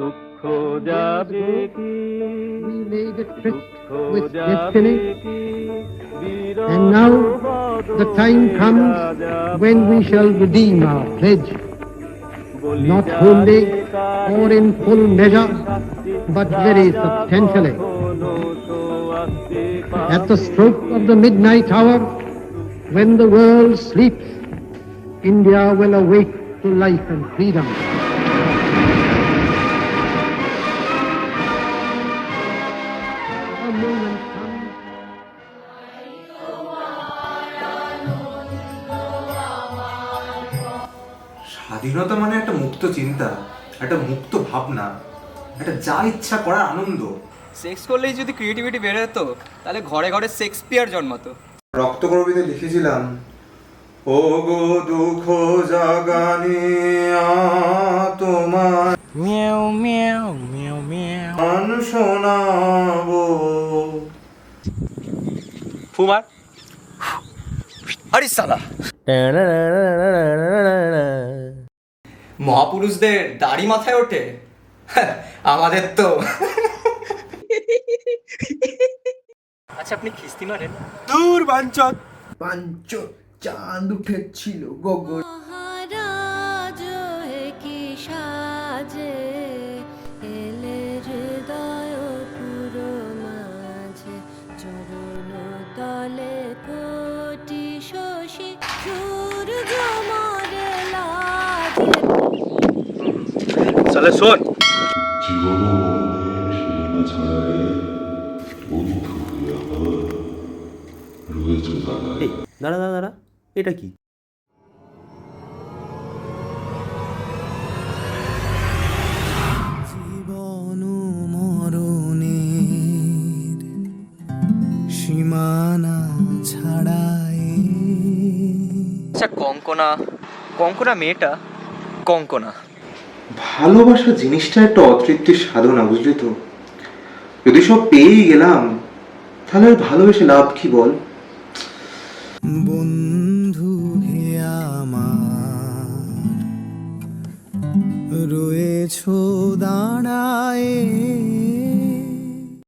দুঃখ যাবে কি We made a tryst দুঃখ with যাবে destiny, কি and now the time comes when we shall redeem our pledge, not wholly or in full measure, but very substantially. At the stroke of the midnight hour, when the world sleeps, India will awake to life and freedom. স্বাধীনতা মানে একটা মুক্ত চিন্তা একটা মুক্ত ভাবনা একটা যা ইচ্ছা করার আনন্দ। সেক্স করলেই যদি ক্রিয়েটিভিটি বেড়ে যেত তাহলে ঘরে ঘরে শেক্সপিয়ার জন্মাতো। রক্তকরবীতে লিখেছিলাম ও গো দুঃখ জাগানি তোমার Meow meow meow meow. গান শোনাবো। ফুমার? আরে সালা মহাপুরুষদের দাড়ি মাথায় ওঠে? আমাদের তো। আচ্ছা আপনি খিস্তি মারেন। দূর বাঞ্চত পাঞ্চ চাঁদ উঠেছিল গগন তলে চলে শোন। জীবন সীমানা ছাড়াই বন্ধু হয়ে আমার রয়েছে দাঁড়ায় দাঁড়া দাঁড়া দাঁড়া এটা কি? সীমানা ছাড়াই। আচ্ছা কঙ্কনা কঙ্কনা মেয়েটা কঙ্কনা। ভালোবাসা জিনিসটা একটা অতৃপ্তির সাধনা, বুঝলি তো? যদি সব পেয়েই গেলাম, তাহলে ভালোবেসে লাভ কি বল? বন্ধু হে আমার, রয়েছো দাঁড়ায়